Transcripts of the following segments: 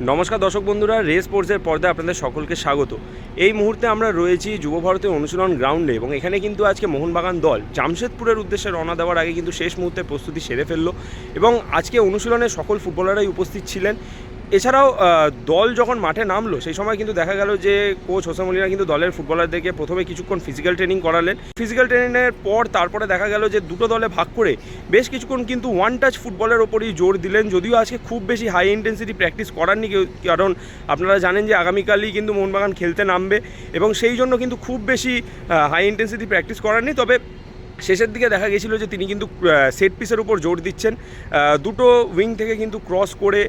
নমস্কার দর্শক বন্ধুরা, রেস স্পোর্টসের পর্দায় আপনাদের সকলকে স্বাগত। এই মুহূর্তে আমরা রয়েছি যুব ভারতের অনুশীলন গ্রাউন্ডে এবং এখানে কিন্তু আজকে মোহনবাগান দল জামশেদপুরের উদ্দেশ্যে রওনা দেওয়ার আগে কিন্তু শেষ মুহূর্তে প্রস্তুতি সেরে ফেলল এবং আজকে অনুশীলনে সকল ফুটবলাররাই উপস্থিত ছিলেন। এছাড়াও দল যখন মাঠে নামলো, সেই সময় কিন্তু দেখা গেল যে কোচ হোসেন মলিনা কিন্তু দলের ফুটবলারদেরকে প্রথমে কিছুক্ষণ ফিজিক্যাল ট্রেনিং করালেন। ফিজিক্যাল ট্রেনিংয়ের পর তারপরে দেখা গেল যে দুটো দলে ভাগ করে বেশ কিছুক্ষণ কিন্তু ওয়ান টাচ ফুটবলের ওপরই জোর দিলেন। যদিও আজকে খুব বেশি হাই ইন্টেন্সিটি প্র্যাকটিস করাননি কারণ আপনারা জানেন যে আগামীকালই কিন্তু মোহনবাগান খেলতে নামবে এবং সেই জন্য কিন্তু খুব বেশি হাই ইন্টেন্সিটি প্র্যাকটিস করাননি। তবে শেষের দিকে দেখা গেছিল যে তিনি কিন্তু সেট পিসের উপর জোর দিচ্ছেন। দুটো উইং থেকে কিন্তু ক্রস করে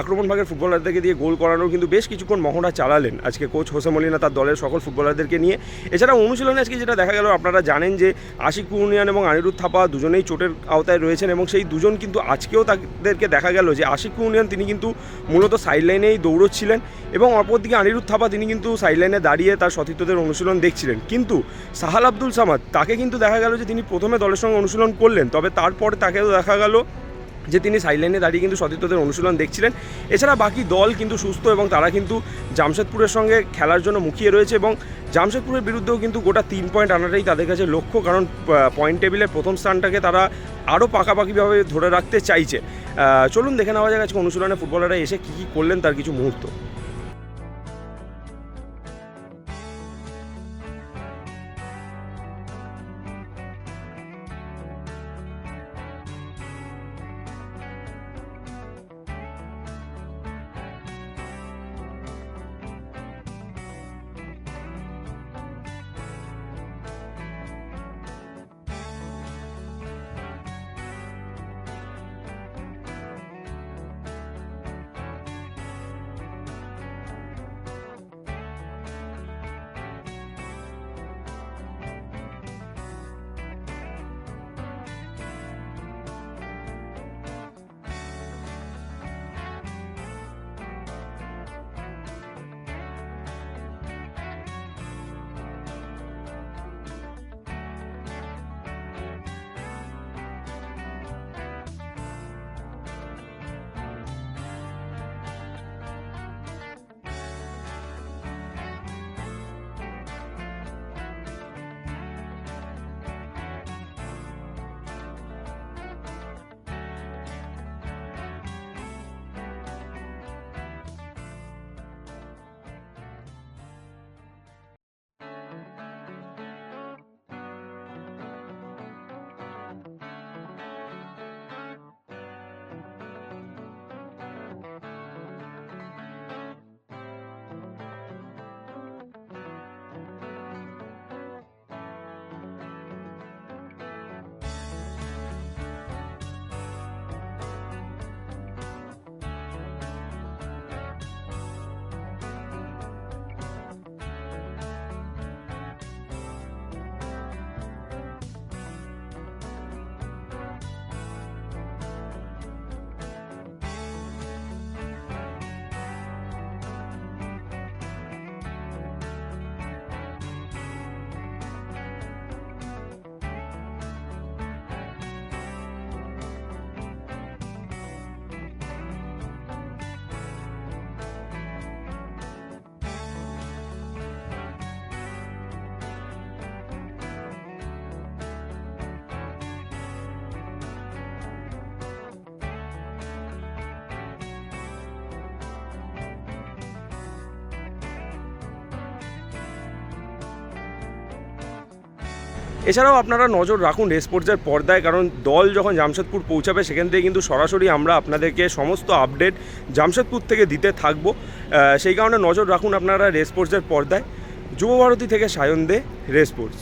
আক্রমণ ভাগের ফুটবলারদেরকে দিয়ে গোল করানোর কিন্তু বেশ কিছুক্ষণ মহড়া চালালেন আজকে কোচ হোসে মলিনা তার দলের সকল ফুটবলারদেরকে নিয়ে। এছাড়া অনুশীলনে আজকে যেটা দেখা গেল, আপনারা জানেন যে আশিক কুনিয়ান এবং আনিরুদ্ধ থাপা দুজনেই চোটের আওতায় রয়েছেন এবং সেই দুজন কিন্তু আজকেও তাদেরকে দেখা গেল যে আশিক কুনিয়ান তিনি কিন্তু মূলত সাইডলাইনেই দৌড়চ্ছিলেন এবং অপরদিকে আনিরুদ্ধ থাপা তিনি কিন্তু সাইডলাইনে দাঁড়িয়ে তার সতীর্থদের অনুশীলন দেখছিলেন। কিন্তু সাহাল আব্দুল সামাদ, তাকে কিন্তু দেখা গেল যে তিনি প্রথমে দলের সঙ্গে অনুশীলন করলেন, তবে তারপরে তাকেও দেখা গেল যে তিনি সাইডলাইনে দাঁড়িয়ে কিন্তু সতীর্থদের অনুশীলন দেখছিলেন। এছাড়া বাকি দল কিন্তু সুস্থ এবং তারা কিন্তু জামশেদপুরের সঙ্গে খেলার জন্য মুখিয়ে রয়েছে এবং জামশেদপুরের বিরুদ্ধেও কিন্তু গোটা তিন পয়েন্ট আনাটাই তাদের কাছে লক্ষ্য, কারণ পয়েন্ট টেবিলের প্রথম স্থানটাকে তারা আরও পাকাপাকিভাবে ধরে রাখতে চাইছে। চলুন দেখে নেওয়া যাক আজকে অনুশীলনে ফুটবলাররা এসে কী কী করলেন তার কিছু মুহূর্ত। এছাড়াও আপনারা নজর রাখুন রেস পর্যায়ের পর্দায়, কারণ দল যখন জামশেদপুর পৌঁছাবে, সেখান থেকে কিন্তু সরাসরি আমরা আপনাদেরকে সমস্ত আপডেট জামশেদপুর থেকে দিতে থাকব। সেই কারণে নজর রাখুন আপনারা রেস পর্যায়ের পর্দায়। যুবভারতী থেকে সায়ন দে রেসপোর্টস